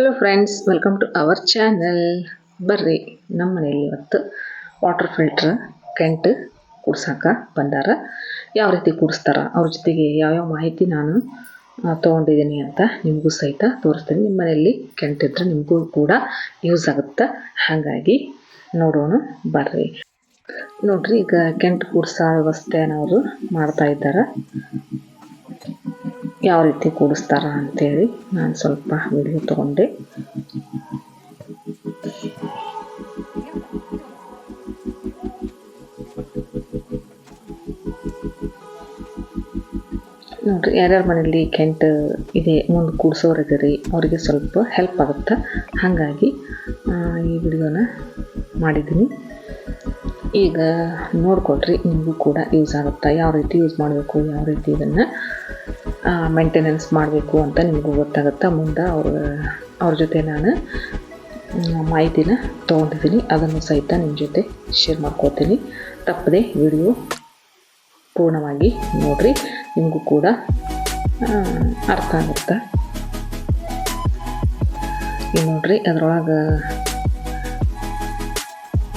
Hello friends welcome to our channel ಬರ್ರಿ ನಮ್ಮ ಮನೆಯಲ್ಲಿ ಇವತ್ತು ವಾಟರ್ ಫಿಲ್ಟ್ರ್ ಕೆಂಟ್, ಕುಡ್ಸೋಕೆ ಬಂದಾರ ಯಾವ ರೀತಿ ಕುಡಿಸ್ತಾರ? ಅವ್ರ ಜೊತೆಗೆ ಯಾವ್ಯಾವ ಮಾಹಿತಿ ನಾನು ತೊಗೊಂಡಿದ್ದೀನಿ ಅಂತ ನಿಮಗೂ ಸಹಿತ ತೋರಿಸ್ತೀನಿ. ನಿಮ್ಮ ಮನೆಯಲ್ಲಿ ಕೆಂಟ್ ಇದ್ರೆ ನಿಮಗೂ ಕೂಡ ಯೂಸ್ ಆಗುತ್ತೆ? ಹಾಗಾಗಿ ನೋಡೋಣ, ಬರ್ರಿ. ನೋಡ್ರಿ, ಈಗ ಕೆಂಟ್ ಕುಡ್ಸೋ ವ್ಯವಸ್ಥೆನ ಅವರು ಮಾಡ್ತಾ ಇದ್ದಾರೆ. ಯಾವ ರೀತಿ ಕೂಡಿಸ್ತಾರ ಅಂತೇಳಿ ನಾನು ಸ್ವಲ್ಪ ವಿಡಿಯೋ ತಗೊಂಡೆ. ನೋಡ್ರಿ, ಯಾರ್ಯಾರ ಮನೇಲಿ ಕೆಂಟ್ ಇದೆ, ಮುಂದೆ ಕೂಡಿಸೋರು ಇದ್ದೀರಿ ಅವರಿಗೆ ಸ್ವಲ್ಪ ಹೆಲ್ಪ್ ಆಗುತ್ತೆ? ಹಾಗಾಗಿ ಈ ವಿಡಿಯೋನ ಮಾಡಿದ್ದೀನಿ. ಈಗ ನೋಡ್ಕೊಡ್ರಿ ನಿಮಗೂ ಕೂಡ ಯೂಸ್ ಆಗುತ್ತೆ? ಯಾವ ರೀತಿ ಯೂಸ್ ಮಾಡಬೇಕು? ಯಾವ ರೀತಿ ಇದನ್ನು ಮೇಂಟೆನೆನ್ಸ್ ಮಾಡಬೇಕು ಅಂತ ನಿಮಗೂ ಗೊತ್ತಾಗುತ್ತೆ ಮುಂದೆ ಅವ್ರ ಅವ್ರ ಜೊತೆ ನಾನು ಮಾಹಿತಿನ ತೊಗೊಂಡಿದ್ದೀನಿ. ಅದನ್ನು ಸಹಿತ ನಿಮ್ಮ ಜೊತೆ ಶೇರ್ ಮಾಡ್ಕೋತೀನಿ. ತಪ್ಪದೆ ವಿಡಿಯೋ ಪೂರ್ಣವಾಗಿ ನೋಡಿರಿ. ನಿಮಗೂ ಕೂಡ ಅರ್ಥ ಆಗುತ್ತೆ? ಈಗ ನೋಡ್ರಿ, ಅದರೊಳಗೆ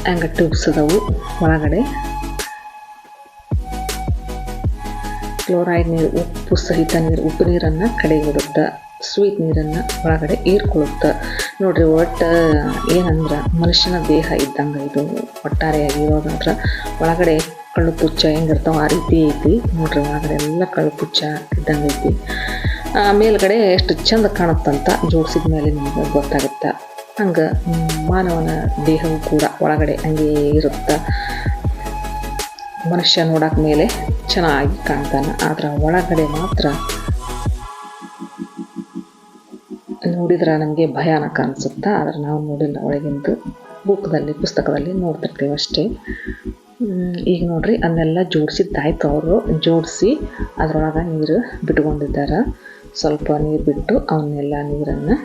ಹ್ಯಾಂಗ ಟ್ಯೂಬ್ಸ್ ಅದಾವು ಒಳಗಡೆ. ಕ್ಲೋರೈಡ್ ನೀರು ಉಪ್ಪು ಸಹಿತ ನೀರು, ಉಪ್ಪು ನೀರನ್ನು ಕಡೆಗೂಡುತ್ತೆ ಸ್ವೀಟ್ ನೀರನ್ನು ಒಳಗಡೆ ಹೀರ್ಕೊಳ್ಳುತ್ತೆ. ನೋಡ್ರಿ, ಒಟ್ಟು ಏನಂದ್ರೆ, ಮನುಷ್ಯನ ದೇಹ ಇದ್ದಂಗೆ ಇದು. ಒಟ್ಟಾರೆಯಾಗಿ ಇರೋದಂದ್ರೆ ಒಳಗಡೆ ಕಳ್ಳು ಪುಚ್ಚ ಹೆಂಗಿರ್ತಾವೆ ಆ ರೀತಿ ಐತಿ. ನೋಡ್ರಿ, ಒಳಗಡೆ ಎಲ್ಲ ಕಳ್ಳು ಪುಚ್ಚ ಇದ್ದಂಗೆ ಐತಿ. ಮೇಲ್ಗಡೆ ಎಷ್ಟು ಚಂದ ಕಾಣುತ್ತಂತ ಜೋಡಿಸಿದ ಮೇಲೆ ನಿಮ್ಗೆ ಗೊತ್ತಾಗುತ್ತೆ. ಹಂಗೆ ಮಾನವನ ದೇಹವು ಕೂಡ ಒಳಗಡೆ ಹಂಗೆ ಇರುತ್ತೆ. ಮನುಷ್ಯ ನೋಡಕ್ ಮೇಲೆ ಚೆನ್ನಾಗಿ ಕಾಣ್ತಾನೆ. ಆದ್ರೆ ಒಳಗಡೆ ಮಾತ್ರ ನೋಡಿದ್ರೆ ನಮಗೆ ಭಯಾನಕ ಅನಿಸುತ್ತೆ? ಆದ್ರೆ ನಾವು ನೋಡಿಲ್ಲ. ಒಳಗಿಂದು ಬುಕ್ದಲ್ಲಿ, ಪುಸ್ತಕದಲ್ಲಿ ನೋಡ್ತಿರ್ತೀವಿ ಅಷ್ಟೇ. ಈಗ ನೋಡ್ರಿ ಅದನ್ನೆಲ್ಲ ಜೋಡಿಸಿದ್ದಾಯ್ತು ಅವರು. ಜೋಡಿಸಿ ಅದರೊಳಗೆ ನೀರು ಬಿಟ್ಕೊಂಡಿದ್ದಾರೆ. ಸ್ವಲ್ಪ ನೀರು ಬಿಟ್ಟು ಅವನ್ನೆಲ್ಲ ನೀರನ್ನು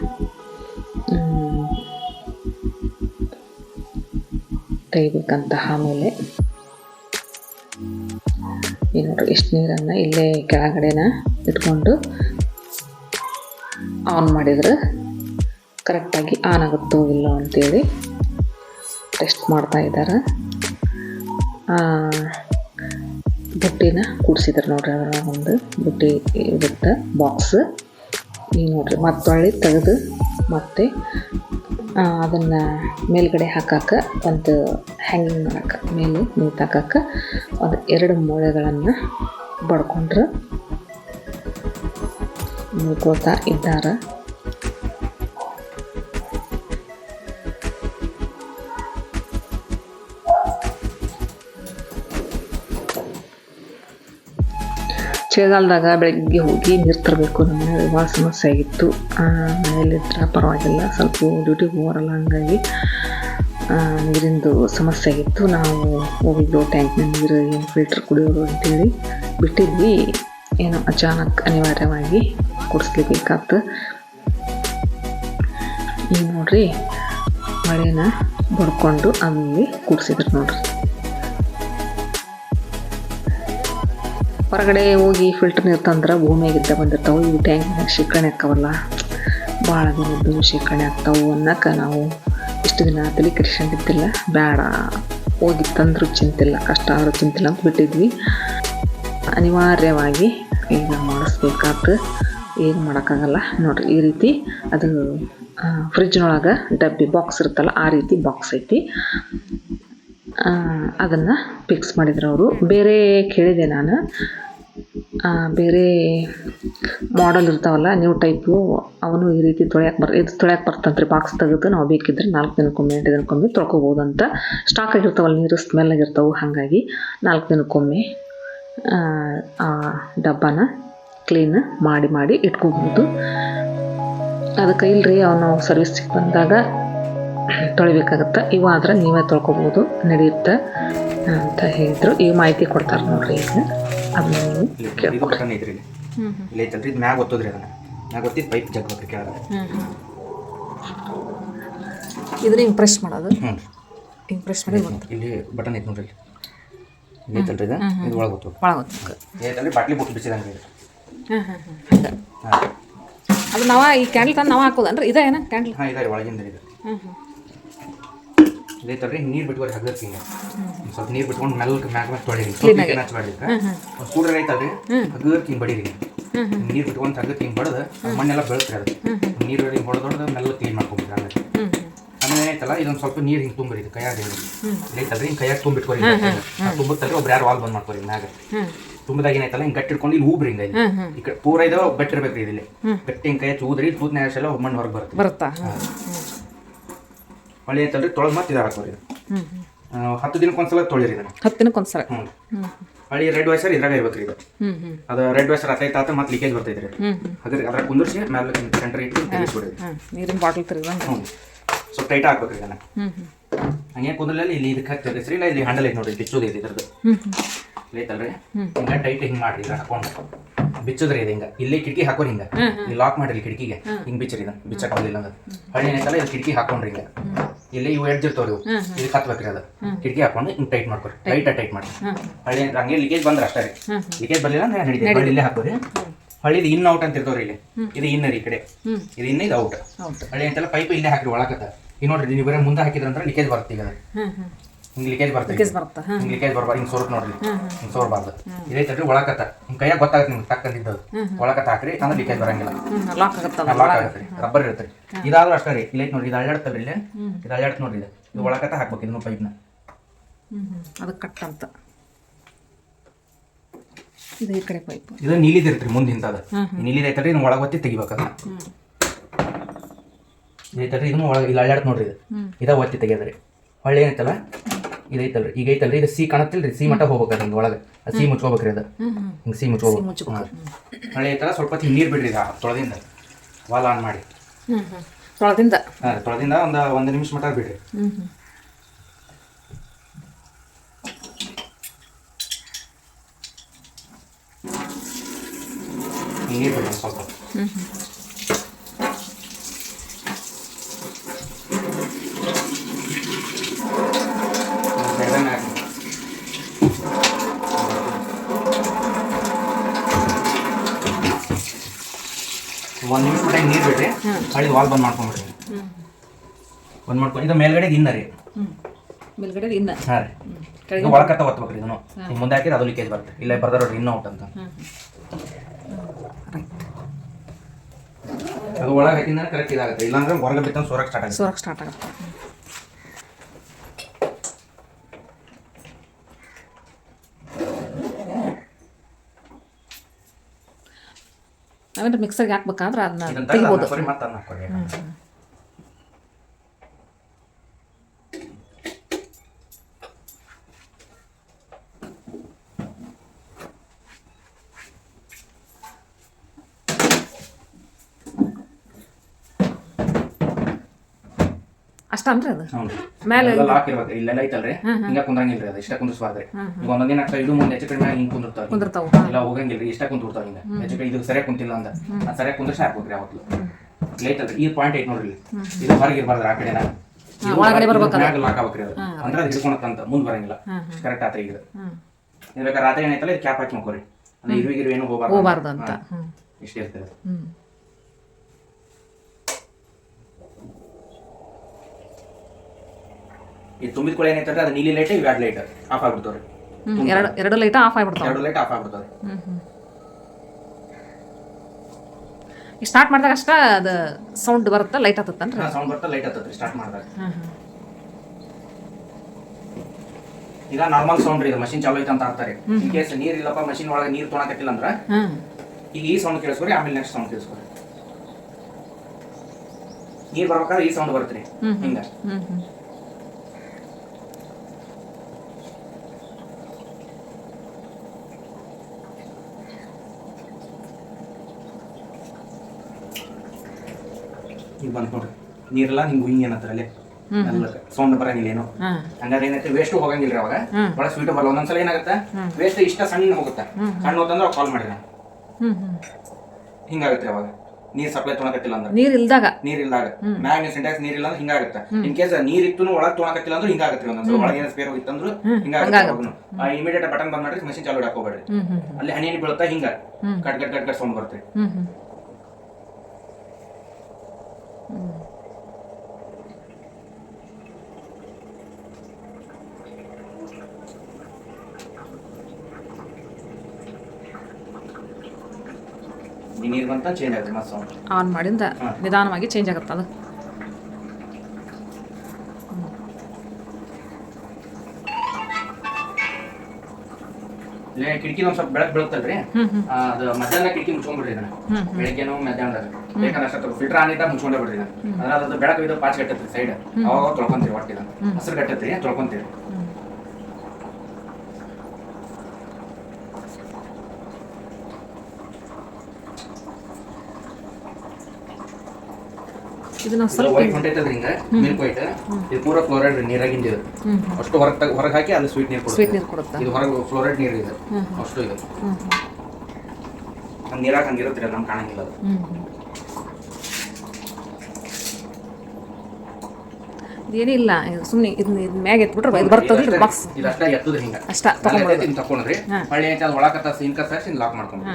ತೆಗಿಬೇಕಂತ ಆಮೇಲೆ ಈಗ ನೋಡಿ ಇಷ್ಟು ನೀರನ್ನು ಇಲ್ಲೇ ಕೆಳಗಡೆನ ಇಟ್ಕೊಂಡು ಆನ್ ಮಾಡಿದ್ರೆ ಕರೆಕ್ಟಾಗಿ ಆನ್ ಆಗುತ್ತೋ ಇಲ್ಲೋ ಅಂತೇಳಿ ಟೆಸ್ಟ್ ಮಾಡ್ತಾ ಇದ್ದಾರೆ. ಬುಟ್ಟಿನ ಕೂಡಿಸಿದ್ರು ನೋಡ್ರಿ ಅದರ ಒಂದು ಬುಟ್ಟಿ ಇರುತ್ತೆ ಬಾಕ್ಸ್ ಈಗ ನೋಡ್ರಿ ಮತ್ತೊಳ್ಳಿ ತೆಗೆದು ಮತ್ತೆ ಅದನ್ನು ಮೇಲ್ಗಡೆ ಹಾಕಕ್ಕೆ ಒಂದು ಹ್ಯಾಂಗಿಂಗ್ ಮಾಡಕ್ಕೆ ಮೇಲೆ ನಿಂತಾಕಕ್ಕೆ ಒಂದು ಎರಡು ಮೂಳೆಗಳನ್ನು ಬಡ್ಕೊಂಡ್ರೆ. ನೋಡ್ಕೋತಾ ಇದ್ದಾರೆ? ಚಳಿಗಾಲದಾಗ ಬೆಳಗ್ಗೆ ಹೋಗಿ ನೀರು ತರಬೇಕು ನಮ್ಮ ಮನೆಯಲ್ಲಿ ಭಾಳ ಸಮಸ್ಯೆ ಆಗಿತ್ತು. ಆ, ಮನೆಯಲ್ಲಿದ್ರೆ ಪರವಾಗಿಲ್ಲ. ಸ್ವಲ್ಪ ಡ್ಯೂಟಿಗೆ ಹೋಗಲ್ಲ ಹಂಗಾಗಿ ನೀರಿಂದು ಸಮಸ್ಯೆ ಆಗಿತ್ತು. ನಾವು ಹೋಗಿದ್ದು ಟ್ಯಾಂಕ್ನ ನೀರು ಏನು ಫಿಲ್ಟ್ರ್ ಕುಡಿಯೋದು ಅಂತೇಳಿ ಬಿಟ್ಟಿದ್ವಿ. ಏನೋ ಅಚಾನಕ್ ಅನಿವಾರ್ಯವಾಗಿ ಕುಡಿಸ್ಲೇಬೇಕಾತು ಈಗ ನೋಡ್ರಿ ಮಳೆನ ಬಡ್ಕೊಂಡು ಅಲ್ಲಿ ಕೂಡಿಸಿದ್ರು ನೋಡ್ರಿ. ಹೊರಗಡೆ ಹೋಗಿ ಫಿಲ್ಟರ್ ನೀರು ತಂದ್ರೆ ಭೂಮಿಯಾಗಿದ್ದ ಬಂದಿರ್ತಾವೆ. ಇವು ಟ್ಯಾಂಕ್ ಶೇಖರಣೆ ಆಕ್ಕವಲ್ಲ ಭಾಳ ದಿನದ್ದು ಶೇಖರಣೆ ಆಗ್ತಾವೆ ಅನ್ನೋಕೆ ನಾವು ಇಷ್ಟು ದಿನ ತಲೆ ಕೆಡಿಸ್ಕೊಂಡಿದ್ದಿಲ್ಲ. ಬೇಡ ಹೋಗಿ ತಂದ್ರು ಚಿಂತಿಲ್ಲ. ಕಷ್ಟ ಆದರೂ ಚಿಂತಿಲ್ಲ ಅಂತ ಬಿಟ್ಟಿದ್ವಿ. ಅನಿವಾರ್ಯವಾಗಿ ಈಗ ಮಾಡಿಸ್ಬೇಕಾದ್ರೆ ಏನು ಮಾಡೋಕ್ಕಾಗಲ್ಲ. ನೋಡಿರಿ, ಈ ರೀತಿ ಅದು ಫ್ರಿಜ್ನೊಳಗೆ ಡಬ್ಬಿ ಬಾಕ್ಸ್ ಇರುತ್ತಲ್ಲ, ಆ ರೀತಿ ಬಾಕ್ಸ್ ಐತಿ. ಅದನ್ನು ಫಿಕ್ಸ್ ಮಾಡಿದ್ರು ಅವರು. ಬೇರೆ ಕೇಳಿದೆ ನಾನು. ಬೇರೆ ಮಾಡಲ್ ಇರ್ತಾವಲ್ಲ ನ್ಯೂ ಟೈಪು ಅವನು ಈ ರೀತಿ ತೊಳೆಯಕ್ಕೆ ಬರ್ ಇದು ತೊಳೆಯಕ್ಕೆ ಬರ್ತಂತ್ರಿ. ಬಾಕ್ಸ್ ತೆಗೆದು ನಾವು ಬೇಕಿದ್ರೆ ನಾಲ್ಕು ದಿನಕ್ಕೊಮ್ಮೆ ಎಂಟು ದಿನಕ್ಕೊಮ್ಮೆ ತೊಳ್ಕೊಬೋದು ಅಂತ ಸ್ಟಾಕ್ ಆಗಿರ್ತಾವಲ್ಲ ನೀರು ಸ್ಮೆಲ್ ಆಗಿರ್ತಾವೆ ಹಾಗಾಗಿ ನಾಲ್ಕು ದಿನಕ್ಕೊಮ್ಮೆ ಆ, ಡಬ್ಬನ ಕ್ಲೀನ್ ಮಾಡಿ ಮಾಡಿ ಇಟ್ಕೋಬೋದು. ಅದಕ್ಕೆ ಇಲ್ರಿ ಅವನು ಸರ್ವಿಸ್ ಬಂದಾಗ ತೊಳಿಬೇಕಾಗತ್ತೆ. ಇವು ಆದ್ರೆ ನೀವೇ ತೊಳ್ಕೊಬೋದು ನಡೆಯುತ್ತೆ ಅಂತ ಹೇಳಿದ್ರು. ಈ ಮಾಹಿತಿ ಕೊಡ್ತಾರೆ ನೋಡ್ರಿ ಈಗ ಅದನ್ನ ನೀವು ಕೇಳ್ಕೊಡ್ರಿ ಇಲ್ಲಿ ಇಲ್ಲಿ ಐತಲ್ರಿ ಇದು ಮ್ಯಾಗ ಒತ್ತೋದ್ರಿ ಅದನ್ನ. ಮ್ಯಾಗ ಒತ್ತಿದ್ದು ಪೈಪ್ ಜಗ್ಬೇಕ್ರಿ ಕೆಳಗಡೆ. ಇದನ್ನ ಹಿಂಗೆ ಪ್ರೆಸ್ ಮಾಡೋದು? ಹ್ಞೂ ಹಿಂಗೆ ಪ್ರೆಸ್ ಮಾಡಿ ಗೊತ್ತು ಇಲ್ಲಿ ಬಟನ್ ಐತೆ ನೋಡ್ರಿ ಇಲ್ಲಿ. ಐತಲ್ರಿ ಇದು ಇದು ಒಳಗೆ ಒತ್ತೋದು ಭಾಳ ಗೊತ್ತು ಐತಲ್ರಿ ಬಾಟ್ಲಿ ಬುಟ್ಟು ಬಿಸಿದಂಗೆ ಇದು. ಹಾಂ ಹಾಂ ಹಾಂ. ಅದು ನಾವು ಈ ಕ್ಯಾಂಡಲ್ ತಂದು ನಾವ ಹಾಕೋದನ್ರಿ? ಇದ ಏನ ಕ್ಯಾಂಡಲ್? ಹಾಂ ಇದಾರೆ ಒಳಗಿಂದ ಇದೆ. ಹ್ಞೂ ಹ್ಞೂ ಇದೇ ಥರ ನೀರು ಬಿಟ್ಕೊರಿ ಹಗ್ಗಕ್ಕೆ ಹಿಂಗೆ ಸ್ವಲ್ಪ ನೀರು ಬಿಟ್ಕೊಂಡು ಮೆಲ್ಲಗೆ ಮ್ಯಾಗ ಮ್ಯಾಗ ತೊಳಿರಿ. ಸ್ವಲ್ಪ ಏನು ಹಚ್ಬೇಡ್ರಿ ಒಂದು ಕೂಡ ಐತಲ್ರಿ ಹಗ್ಗಕ್ಕೆ ಹಿಂಗೆ ಬಡೀರಿ. ನೀರು ಬಿಟ್ಕೊಂಡು ಹಗ್ಗಕ್ಕೆ ಹಿಂಗೆ ಬಡ್ದು ಮಣ್ಣೆಲ್ಲ ಬೆಳತ್ರಿ ಅದು ನೀರು ಹಿಂಗೆ ಹೊಡೆದೊಡ್ದು ಮೆಲ್ಲ ಕ್ಲೀನ್ ಮಾಡ್ಕೊಂಬಿಡ್ರಿ ಆಮೇಲೆ. ಆಮೇಲೆ ಏನೈತಲ್ಲ ಇದೊಂದು ಸ್ವಲ್ಪ ನೀರು ಹಿಂಗೆ ತುಂಬಿರಿ ಇದು ಕೈಯಾಗ ಐತಲ್ರಿ? ಹಿಂಗೆ ಕೈಯಾಗ ತುಂಬಿಟ್ಕೊರಿ ತುಂಬುತ್ತಲ್ರಿ ಒಬ್ರು ಯಾರು ವಾಲ್ ಬಂದ್ ಮಾಡ್ಕೊರಿ ಮ್ಯಾಗ. ತುಂಬದಾಗ ಏನಾಯ್ತಲ್ಲ ಹಿಂಗೆ ಗಟ್ಟಿ ಇಟ್ಕೊಂಡು ಇಲ್ಲಿ ಊಬ್ರಿ ಹಿಂಗೆ ಈ ಕಡೆ ಪೂರ ಇದಾವ ಗಟ್ಟಿ ಇರ್ಬೇಕ್ರಿ ಇಲ್ಲಿ ಗಟ್ಟಿ ಹಿಂಗೆ ಕೈ ಊದ್ರಿ ತೂತ್ನ ಎಲ್ಲ ಮಣ್ಣು ಹೊರಗೆ ಬರುತ್ತೆ ಬರುತ್ತಾ ಹೊಳಿ ಐತಲ್ರಿ ತೊಳೆದು ಮತ್ತೆ ಇದು. ಹಾಕೋರಿ ಹತ್ತು ದಿನಕ್ಕೆ ಒಂದ್ಸಲ ತೊಳಿರಿ ಇದನ್ನ. ಹತ್ತು ದಿನಕ್ಕೆ ಒಂದ್ಸಲ ಹ್ಞೂ ಹೊಳಿ ರೆಡ್ ವೈಸರ್ ಇದ್ರಾಗ ಇರ್ಬೇಕ್ರಿ ಇದು. ಅದ ರೆಡ್ ವೈಸರ್ ಅತ್ತೈತ ಆತ ಮತ್ತೆ ಲೀಕೇಜ್ ಬರ್ತೈತ್ರಿ ರೀ ಹ್ಞೂ ಅದ್ರ ಅದ್ರ ಕುಂದರ್ಸಿ ಮೇಲೆ ಸೆಂಟರ್ ಇಟ್ಟು ತೆಗಿಸ್ಬಿಡ್ರಿ ನೀರಿನ ಬಾಟಲ್ ತಿರುಗಂಗೆ ಹ್ಞೂ ಸ್ವಲ್ಪ ಟೈಟ್ ಹಾಕ್ಬೇಕ್ರಿ ಇದನ್ನ. ಹಂಗೆ ಕುಂದ್ರಲ್ಲಿ ಇಲ್ಲಿ ಇದಕ್ಕೆ ಹಾಕಿ ತೆಗಿಸ್ರಿ ಇಲ್ಲ ಇಲ್ಲಿ ಹ್ಯಾಂಡಲ್ ಐತೆ ನೋಡ್ರಿ ಬಿಚ್ಚೋದು ಐತಿ ಇದ್ರದ್ದು. ಐತಲ್ರಿ ಹಿಂಗೆ ಟೈಟ್ ಹಿಂಗೆ ಮಾಡ್ರಿ ಇದ್ರ ಹಾಕೊಂಡು. ಬಿಚ್ಚದ್ರಿ ಇದು ಹಿಂಗ. ಇಲ್ಲಿ ಕಿಟಕಿ ಹಾಕೋರಿ ಹಿಂಗ. ಲಾಕ್ ಮಾಡ್ರಿ ಕಿಟಕಿಗೆ. ಹಿಂಗ್ ಬಿಚ್ಚರಿ ಇದನ್ನ. ಬಿಚ್ಚಕ್ ಬಂದಿಲ್ಲ ಅಂದ್ರೆ. ಹಳ್ಳಿ ಏನೈತಲ್ಲ ಇದು ಕಿಟಕಿ ಹಾಕೊಂಡ್ರಿ ಹಿಂಗೆ. ಇಲ್ಲಿ ಇವು ಎಡ್ಜಿರ್ತಾವ್ರಿ ಇವು. ಇದಕ್ಕೆ ಹತ್ಬೇಕ್ರಿ ಅದು. ಕಿಟಕಿ ಹಾಕೊಂಡು ಹಿಂಗೆ ಟೈಟ್ ಮಾಡ್ಕೊರಿ. ಟೈಟ್ ಟೈಟ್ ಮಾಡಿ ಹಳ್ಳಿ ಏನ್ ಹಂಗೆ ಲೀಕೇಜ್ ಬಂದ್ರ ಅಷ್ಟೇ ರೀ. ಲೀಕೇಜ್ ಬರ್ಲಿಲ್ಲ ಅಂದ್ರೆ ನಡೀತೀವಿ ಹಳ್ಳಿ ಇಲ್ಲೇ ಹಾಕೋರಿ ಹಳ್ಳಿ ಇದು ಇನ್ ಔಟ್ ಅಂತ ಇರ್ತಾವ್ರಿ ಇಲ್ಲಿ. ಇದು ಇನ್ನ ರೀ ಈ ಕಡೆ. ಇದು ಇನ್ನ ಇದು ಔಟ್ ಹಳ್ಳಿ ಅಂತೆಲ್ಲ ಪೈಪ್ ಇಲ್ಲೇ ಹಾಕ್ರಿ ಒಳಕತ್ತ ಈಗ ನೋಡ್ರಿ ನೀವು ಬರೀ ಮುಂದೆ ಹಾಕಿದ್ರಂದ್ರೆ ಲೀಕೇಜ್ ಬರ್ತೀವಿ ಹ್ಞೂ ಹಿಂಗೆ ಲೀಕೇಜ್ ಬರ್ತದೆ ಕೇಸ್ ಬರುತ್ತಾ ಹಾಂ ಹಿಂಗೆ ಲೀಕೇಜ್ ಬರ್ಬಾರ್ದು ಹಿಂಗೆ ಸೋರ್ಕ್ ನೋಡ್ರಿ ಹಿಂಗೆ ಸೋರ್ಬಾರ್ದು. ಇದೈತಲ್ರಿ ಒಳಕತ್ತ. ಹಿಂಗೆ ಕೈಯಾಗ ಗೊತ್ತಾಗತ್ತೆ ನಿಮ್ಗೆ ಟಕ್ಕಂತಿದ್ದು ಒಳಕತ್ತ ಹಾಕ್ರಿ ಅಂದ್ರೆ ಲೀಕೇಜ್ ಬರಂಗಿಲ್ಲ. ಲಾಕ್ ಆಗುತ್ತೆ ರಬ್ಬರ್ ಇರುತ್ತೆ ಇದಾದ್ರೂ ಅಷ್ಟೇ ರೀ. ಇಲ್ಲ ನೋಡ್ರಿ ಇದು ಅಳ್ಳಾಡ್ತಲ್ಲ ಇಲ್ಲಿ. ಇದು ಅಳ್ಳಾಡ್ತ ನೋಡ್ರಿ ಇದು ಇದು ಒಳಕತ್ತ ಹಾಕ್ಬೇಕು ಇದನ್ನು ಪೈಪ್ನ ಅದು ಕಟ್ ಅಂತ. ಇದು ಈ ಕಡೆ ಪೈಪ್ ಇದು ನೀಲಿದ್ ಇರ್ತ್ರಿ ಮುಂದೆ ಹಿಂತದ ಈ ನೀಲಿದ್ ಐತಲ್ರಿ ಇದನ್ನ ಒಳಗೆ ಒತ್ತಿ ತೆಗಿಬೇಕದ ಇದೈತಲ್ರಿ ಇದನ್ನು ಒಳಗೆ ಇಲ್ಲಿ ಅಳ್ಳಾಡ್ತ ನೋಡ್ರಿ ಇದು. ಇದ ಒತ್ತಿ ತೆಗಿಯೋದ್ರಿ. ಹೊಳ್ಳಿ ಏನೈತಲ್ಲ? ಇದೈತಲ್ರಿ ಈಗ ಐತಲ್ರಿ ಇದು ಸಿ ಕಾಣತ್ತಿಲ್ರಿ ಸಿ ಮಟ್ಟ ಹೋಗ್ಬೇಕ್ರಿ ಹಿಂಗೆ ಒಳಗೆ. ಸಿ ಮುಚ್ಕೋಬೇಕ್ರಿ ಅದು. ಹಿಂಗೆ ಸಿ ಮುಚ್ಕೋಬೇಕು. ಹಳೆ ಐತಲ್ಲ ಸ್ವಲ್ಪ ಹೊತ್ತು ನೀರು ಬಿಡ್ರಿ ಇದು ತೊಳೆದಿಂದ. ವಾಲ್ ಆನ್ ಮಾಡಿ. ತೊಳದಿಂದ? ಹಾಂ ತೊಳೆದಿಂದ ಒಂದು ಒಂದು ನಿಮಿಷ ಮಟ್ಟ ಬಿಡ್ರಿ. ನೀರ್ ಬಿಡ್ರಿ ಸ್ವಲ್ಪ ಹ್ಞೂ ಹ್ಞೂ ಒಂದ್ ಸೈಡನ್ನ ಹಾಕಿ. ಒಂದ್ ನಿಮಿಷ ಮಟ್ಟ ನೀರು ಬಿಡ್ರಿ ಹಳ್ಳಿ ವಾಲ್ ಬಂದ್ ಮಾಡ್ಕೊಂಡ್ಬಿಡ್ರಿ. ಹ್ಞೂ ಬಂದ್ ಮಾಡ್ಕೊಂಡು ಇದು ಮೇಲ್ಗಡೆ ಇನ್ನ ರೀ. ಮೇಲ್ಗಡೆ ಇನ್ನ ಹಾಂ ರೀ. ಇದು ಒಳಕತ್ತ ಒತ್ತಬೇಕ್ರಿ ಇದನ್ನು. ಹಿಂಗ್ ಮುಂದೆ ಹಾಕಿದ್ರೆ ಅದು ಲೀಕೇಜ್ ಬರುತ್ತೆ. ಇಲ್ಲ ಬರ್ದಾರ ನೋಡ್ರಿ ಇನ್ನೂ ಔಟ್ ಅಂತ. ಅದು ಒಳಗೆ ಹಾಕಿದ್ರೆ ಕರೆಕ್ಟ್ ಇದಾಗುತ್ತೆ. ಇಲ್ಲಾಂದ್ರೆ ಹೊರಗೆ ಬಿತ್ತಂದ್ರೆ ಸೋರಕ್ಕೆ ಸ್ಟಾರ್ಟ್ ಆಗುತ್ತೆ. ಸೋರಕ್ಕೆ ಸ್ಟಾರ್ಟ್ ಆಗುತ್ತೆ. ಮಿಕ್ಸರ್ ಮಿಕ್ಸರ್ಗೆ ಹಾಕ್ಬೇಕಂದ್ರೆ ಅದನ್ನ ತೆಗಿಬೋದು ಅಷ್ಟನ್ರಿ ಅದು ಹ್ಞೂ ಮೇಲೆ ಮೇಲೆ ಲಾಕ್ ಇಲ್ಲೆಲ್ಲ ಐತಲ್ರಿ? ಹಿಂಗ ಕುಂದ್ರಂಗಿಲ್ರಿ ಅದು. ಇಷ್ಟ ಕುಂದ್ರಸ್ಬಾರ್ದ್ರಿ. ಈಗ ಇದು ಮುಂದೆ ಹೆಚ್ಚು ಕಡಿಮೆ ಹಿಂಗ್ ಕುಂದಿರ್ತಾವ ಕುಂದಿರ್ತಾವ. ಇಲ್ಲ ಹೋಗಂಗಿಲ್ರಿ. ಇಷ್ಟ ಕುಂತ್ಬಿಡ್ತಾವ ಹಿಂಗ. ಹೆಚ್ಚು ಕಡಿಮೆ ಇದು ಸರಿಯಾಗಿ ಕುಂತಿಲ್ಲ ಅದು. ಸರಿಯಾಗಿ ಕುಂದ್ರಸಿ ಹಾಕ್ಬೇಕ್ರಿ ಐತಲ್ರಿ ಈ ಪಾಯಿಂಟ್ ಐತ್ ನೋಡ್ರಿ. ಇದು ಹೊರಗೆ ಇರ್ಬಾರ್ದ್ರಿ ಆ ಕಡೆನ. ಒಳಗಡೆ. ಲಾಕ್ ಆಗ್ಬೇಕ್ರಿ ಅದು. ಅಂದ್ರೆ ಅದು ಹಿಡ್ಕೊಳತ್ತಂತ ಮುಂದ್ ಬರಂಗಿಲ್ಲ. ಕರೆಕ್ಟ್ ಆತ್ರಿ ಈಗ ಇರ್ಬೇಕಾದ್ರೆ ರಾತ್ರಿ ಏನೈತಲ್ಲ ಇದು ಕ್ಯಾಪ್ ಹಾಕಿ ಮಕ್ಕೋರಿ. ಅಂದ್ರೆ ಏನು ಹೋಗ್ಬಾರ್ದು ಅಂತ. ಹ್ಞೂ ಇರ್ತದೆ ಇದು ತುಂಬಿದ ಕೂಡ ಏನಾಯ್ತಂದ್ರೆ ಅದು ನೀಲಿ ಲೈಟ್ ಇವು ಎರಡು ಲೈಟ್ ಆಫ್ ಆಗ್ಬಿಡ್ತಾವ್ರಿ. ಎರಡು ಎರಡು ಲೈಟ್ ಆಫ್ ಆಗ್ಬಿಡ್ತಾವೆ. ಎರಡು ಲೈಟ್ ಆಫ್ ಆಗ್ಬಿಡ್ತಾವೆ ಹ್ಞೂ ಸ್ಟಾರ್ಟ್ ಮಾಡಿದಾಗ ಅಷ್ಟ ಅದು ಸೌಂಡ್ ಬರುತ್ತೆ ಲೈಟ್ ಹತ್ತತ್ತನ್ರಿ? ಸೌಂಡ್ ಬರುತ್ತೆ ಲೈಟ್ ಹತ್ತತ್ರಿ ಸ್ಟಾರ್ಟ್ ಮಾಡಿದಾಗ. ಇದು ಈಗ ನಾರ್ಮಲ್ ಸೌಂಡ್ ರೀ ಇದು ಮಷಿನ್ ಚಾಲೂ ಐತೆ ಅಂತ ಹಾಕ್ತಾರೆ ಇನ್ ಕೇಸ್ ನೀರ್ ಇಲ್ಲಪ್ಪ ಮಷಿನ್ ಒಳಗೆ ನೀರ್ ತೊಳಕತ್ತಿಲ್ಲ ಅಂದ್ರ ಈಗ ಈ ಸೌಂಡ್ ಕೇಳಿಸ್ಕೊರಿ ಆಮೇಲೆ ನೆಕ್ಸ್ಟ್ ಸೌಂಡ್ ಕೇಳಿಸ್ಕೊರಿ. ನೀರ್ ಬರ್ಬೇಕಾದ್ರೆ ಈ ಸೌಂಡ್ ಬರುತ್ತೆ ಹಿಂಗ. ಈಗ ಬಂದ್ ನೋಡ್ರಿ ನೀರೆಲ್ಲ ಹಿಂಗ್ ಹಿಂಗೆ ಏನತ್ತರ ಅಲ್ಲೇ ಸೌಂಡ್ ಬರಂಗಿಲ್ಲ ಏನು? ಹಂಗಾದ್ರೆ ಏನೈತೆ ವೇಸ್ಟ್ ಹೋಗಂಗಿಲ್ಲ ಅವಾಗ. ಬಹಳ ಒಳಗೆ ಸ್ವೀಟ್ ಬರಲ್ಲ ಒಂದೊಂದ್ಸಲ ಏನಾಗುತ್ತೆ? ವೇಸ್ಟ್ ಇಷ್ಟ ಸಣ್ಣ ಹೋಗುತ್ತೆ. ಸಣ್ಣ ಹೋತಂದ್ರೆ ಕಾಲ್ ಮಾಡಿದ ಹಿಂಗಾಗುತ್ತೆ ಅವಾಗ. ನೀರ್ ಸಪ್ಲೈ ತೊಗೊಳಕತ್ತಿಲ್ಲ ಅಂದ್ರೆ. ನೀರ್ ಇಲ್ದಾಗ? ನೀರ್ ಇಲ್ದಾಗ. ಮ್ಯಾಗ್ ನೀವು ಸಿಂಟ್ಯಾಕ್ಸ್ ನೀರ್ ಇಲ್ಲ ಅಂದ್ರೆ ಹಿಂಗಾಗುತ್ತೆ ಇನ್ ಕೇಸ್ ನೀರ್ ಇತ್ತು ಒಳಗ್ ತೊಗೊಳಕತ್ತಿಲ್ಲ ಅಂದ್ರೆ ಹಿಂಗಾಗುತ್ತೆ ಒಂದೊಂದು ಒಳಗೆ ಏನೋ ಸ್ಪೇರ್ ಹೋಗಿತ್ತಂದ್ರು ಹಿಂಗಾಗುತ್ತೆ ಇಮಿಡಿಯೇಟ್ ಬಟನ್ ಬಂದ್ ಮಾಡ್ರಿ ಮಷಿನ್ ಚಾಲು ಹಾಕೋಬೇಡ್ರಿ ಹೋಗ್ಬೇಡ್ರಿ. ಅಲ್ಲಿ ಹನಿ ಬೀಳುತ್ತಾ ಹಿಂಗ? Cut cut cut cut sound ಈ ನೀರು ಬಂತ ಚೇಂಜ್ ಆಗುತ್ತೆ ಸೌಂಡ್ ಆನ್ ಮಾಡಿಂದ ನಿಧಾನವಾಗಿ ಚೇಂಜ್ ಆಗುತ್ತೆ ಅದು ಇಲ್ಲೇ ಕಿಟಕಿ ನಮ್ ಸ್ವಲ್ಪ ಬೆಳಕ್ ಬೀಳುತ್ತಲ್ರಿ? ಆ, ಅದು ಮಧ್ಯಾಹ್ನ ಕಿಟಕಿ ಮುಚ್ಕೊಂಡ್ಬಿಡ್ರಿ ಇದನ್ನ. ಬೆಳಗ್ಗೆನೋ ಮಧ್ಯಾಹ್ನದಾಗ. ಬೇಕಂದ್ರೆ ಅಷ್ಟು ಫಿಲ್ಟರ್ ಆನ್ ಇದ್ದಾಗ ಮುಚ್ಕೊಂಡೇ ಬಿಡ್ರಿ ಇದನ್ನ. ಅದ್ರ ಅದು ಬೆಳಕು ಇದು ಪಾಚ್ ಕಟ್ಟತ್ರಿ ಸೈಡ್ ಅವಾಗ ತೊಳ್ಕೊಂತೀವಿ ಹೊಟ್ಟಿದ ಹಸಿರು ಕಟ್ಟತ್ರಿ ತೊಳ್ಕೊಂತೀರಿ. ಇದನ್ನ ಸ್ವಲ್ಪ ವೈಟ್ ಹೊಂಟೈತದ್ರಿ ಹಿಂಗ ಮಿಲ್ಕ್ ವೈಟ್ ಇದು ಪೂರ ಫ್ಲೋರೈಡ್ ನೀರಾಗಿಂದ ಇದು ಅಷ್ಟು ಹೊರಗೆ ಹೊರಗೆ ಹಾಕಿ ಅದು ಸ್ವೀಟ್ ನೀರು ಸ್ವೀಟ್ ಕೊಡುತ್ತೆ ನೀರು ಕೊಡುತ್ತೆ? ಇದು ಹೊರಗೆ ಫ್ಲೋರೈಡ್ ನೀರು ಇದು. ಅಷ್ಟು ಇದು. ನೀರಾಗ ಹಂಗಿರುತ್ತೆ ನಮ್ಗೆ ಕಾಣಂಗಿಲ್ಲ ಅದು. ಇದೇನಿಲ್ಲ ಸುಮ್ಮನೆ ಇದನ್ನ ಇದು ಮ್ಯಾಗ ಎತ್ಬಿಟ್ರೆ ಇದು ಬರ್ತದೆ ಬಾಕ್ಸ್ ಇದಷ್ಟ ಎತ್ತದ ಹಿಂಗ. ಅಷ್ಟ. ತಕೊಂಡ್ರಿ ಹೊಳ್ಳಿ ಐತೆ ಅದು ಒಳಕತ್ತ ಸೀನ್ ಲಾಕ್ ಮಾಡ್ಕೊಂಡ್ರಿ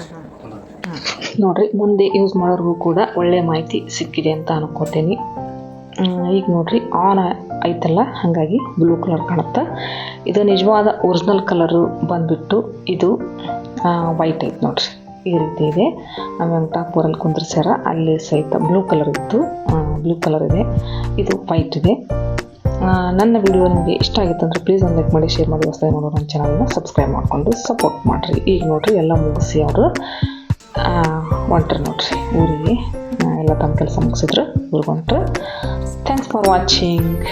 ನೋಡ್ರಿ, ಮುಂದೆ ಯೂಸ್ ಮಾಡೋರಿಗೂ ಕೂಡ ಒಳ್ಳೆ ಮಾಹಿತಿ ಸಿಕ್ಕಿದೆ ಅಂತ ಅನ್ಕೋತೀನಿ. ಈಗ ನೋಡ್ರಿ ಆನ್ ಐತಲ್ಲ, ಹಾಗಾಗಿ ಬ್ಲೂ ಕಲರ್ ಕಾಣುತ್ತೆ. ಇದು ನಿಜವಾದ ಒರಿಜಿನಲ್ ಕಲರು ಬಂದ್ಬಿಟ್ಟು ಇದು ವೈಟ್ ಐತೆ ನೋಡ್ರಿ. ಈ ರೀತಿ ಇದೆ. ನಮ್ಮ ವೆಂಕಟಾಪುರಲ್ಲಿ ಕುಂದ್ರಿಸ್ಯಾರ, ಅಲ್ಲಿ ಸಹಿತ ಬ್ಲೂ ಕಲರ್ ಇತ್ತು. ಬ್ಲೂ ಕಲರ್ ಇದೆ. ಇದು ವೈಟ್ ಇದೆ. ನನ್ನ ವಿಡಿಯೋ ನಿಮಗೆ ಇಷ್ಟ ಆಗಿತ್ತು ಅಂದರೆ ಪ್ಲೀಸ್ ಒಂದು ಲೈಕ್ ಮಾಡಿ ಶೇರ್ ಮಾಡಿ, ಹೊಸದಾಗಿ ನೋಡೋ ನನ್ನ ಚಾನಲ್ನ ಸಬ್ಸ್ಕ್ರೈಬ್ ಮಾಡಿಕೊಂಡು ಸಪೋರ್ಟ್ ಮಾಡಿರಿ. ಈಗ ನೋಡಿರಿ, ಎಲ್ಲ ಮುಗಿಸಿ ಅವರು ಹೊಂಟ್ರಿ ನೋಡ್ರಿ ಊರಿಗೆ. ಎಲ್ಲ ತಮ್ಮ ಕೆಲಸ ಮುಗಿಸಿದ್ರು ಊರಿಗೆ ಹೊಂಟ್ರು. Thanks for watching